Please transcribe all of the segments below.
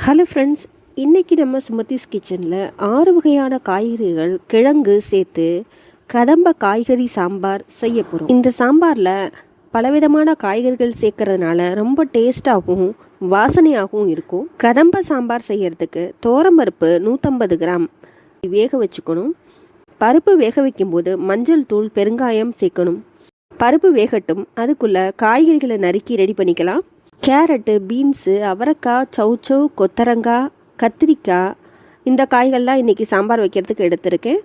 Hello friends இன்றைக்கி நம்ம சுமதிஸ் கிச்சனில் ஆறு வகையான காய்கறிகள் கிழங்கு சேர்த்து கதம்ப காய்கறி சாம்பார் செய்ய போகிறோம் இந்த சாம்பாரில் பலவிதமான காய்கறிகள் சேர்க்கறதுனால ரொம்ப டேஸ்ட்டாகவும் வாசனையாகவும் இருக்கும். கதம்ப சாம்பார் செய்யறதுக்கு தோரம்பருப்பு நூற்றம்பது கிராம் வேக வச்சுக்கணும். பருப்பு வேக வைக்கும்போது மஞ்சள் தூள் பெருங்காயம் சேர்க்கணும். பருப்பு வேகட்டும் அதுக்குள்ளே காய்கறிகளை நறுக்கி ரெடி பண்ணிக்கலாம். கேரட்டு பீன்ஸு அவரைக்காய் சௌச்சௌ கொத்தரங்காய் கத்திரிக்காய் இந்த காய்கள்லாம் இன்றைக்கி சாம்பார் வைக்கிறதுக்கு எடுத்திருக்கேன்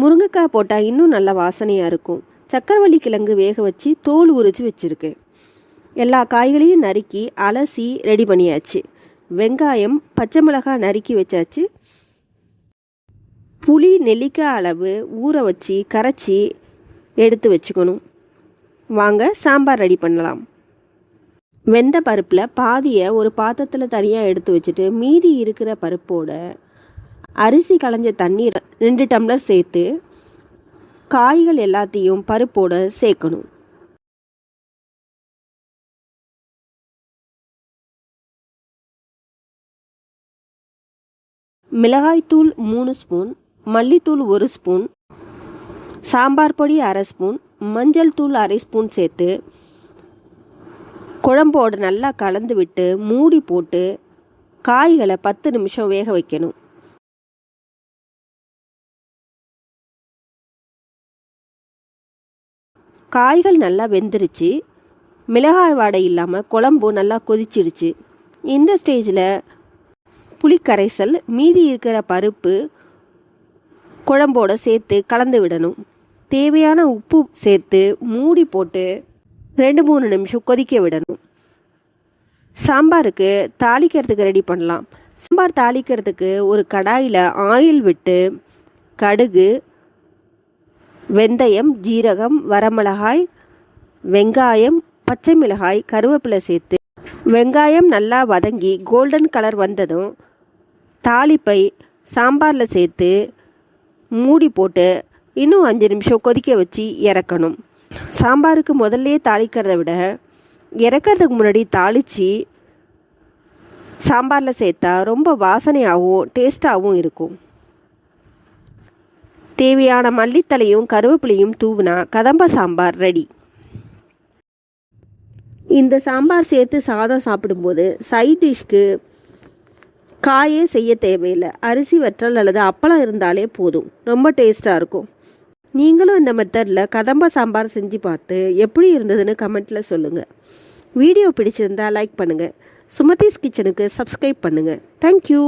முருங்கைக்காய் போட்டால் இன்னும் நல்ல வாசனையாக இருக்கும். சக்கரவள்ளி கிழங்கு வேக வச்சு தோல் உரித்து வச்சுருக்கேன் எல்லா காய்களையும் நறுக்கி அலசி ரெடி பண்ணியாச்சு. வெங்காயம் பச்சை மிளகாய் நறுக்கி வச்சாச்சு. புளி நெல்லிக்காய் அளவு ஊற வச்சு கரைச்சி எடுத்து வச்சுக்கணும். வாங்க சாம்பார் ரெடி பண்ணலாம். வெந்த பருப்பில் பாதியை ஒரு பாத்திரத்தில் தனியாக எடுத்து வச்சுட்டு மீதி இருக்கிற பருப்போட அரிசி களைஞ்ச தண்ணீர் ரெண்டு டம்ளர் சேர்த்து காய்கள் எல்லாத்தையும் பருப்போட சேர்க்கணும். மிளகாய்த்தூள் மூணு ஸ்பூன் மல்லித்தூள் ஒரு ஸ்பூன் சாம்பார் பொடி அரை ஸ்பூன் மஞ்சள் தூள் அரை ஸ்பூன் சேர்த்து குழம்போடு நல்லா கலந்து விட்டு மூடி போட்டு காய்களை பத்து நிமிஷம் வேக வைக்கணும். காய்கள் நல்லா வெந்துருச்சு. மிளகாய் வாடை இல்லாமல் குழம்பு நல்லா கொதிச்சிடுச்சு. இந்த ஸ்டேஜில் புளிக்கரைசல் மீதி இருக்கிற பருப்பு குழம்போட சேர்த்து கலந்து விடணும். தேவையான உப்பு சேர்த்து மூடி போட்டு ரெண்டு மூணு நிமிஷம் கொதிக்க விடணும். சாம்பாருக்கு தாளிக்கிறதுக்கு ரெடி பண்ணலாம். சாம்பார் தாளிக்கிறதுக்கு ஒரு கடாயில் ஆயில் விட்டு கடுகு வெந்தயம் ஜீரகம் வரமிளகாய் வெங்காயம் பச்சை மிளகாய் கருவேப்பிலை சேர்த்து வெங்காயம் நல்லா வதங்கி கோல்டன் கலர் வந்ததும் தாளிப்பை சாம்பாரில் சேர்த்து மூடி போட்டு இன்னும் அஞ்சு நிமிஷம் கொதிக்க வச்சு இறக்கணும். சாம்பாருக்கு முதல்லையே தாளிக்கிறத விட இறக்கிறதுக்கு முன்னாடி தாளித்து சாம்பாரில் சேர்த்தா ரொம்ப வாசனையாகவும் டேஸ்ட்டாகவும் இருக்கும். தேவையான மல்லித்தலையும் கருவேப்பிலையும் தூவினா கதம்ப சாம்பார் ரெடி இந்த சாம்பார் சேர்த்து சாதம் சாப்பிடும்போது சைட் டிஷ்க்கு காயே செய்ய தேவையில்லை. அரிசி வற்றல் அல்லது அப்பளம் இருந்தாலே போதும். ரொம்ப டேஸ்ட்டாக இருக்கும். நீங்களும் இந்த மெத்தடில் கதம்ப சாம்பார் செஞ்சு பார்த்து எப்படி இருந்ததுன்னு கமெண்ட்டில் சொல்லுங்கள் வீடியோ பிடிச்சிருந்தா லைக் பண்ணுங்கள் சுமதிஸ் கிச்சனுக்கு சப்ஸ்கிரைப் பண்ணுங்கள் தேங்க்யூ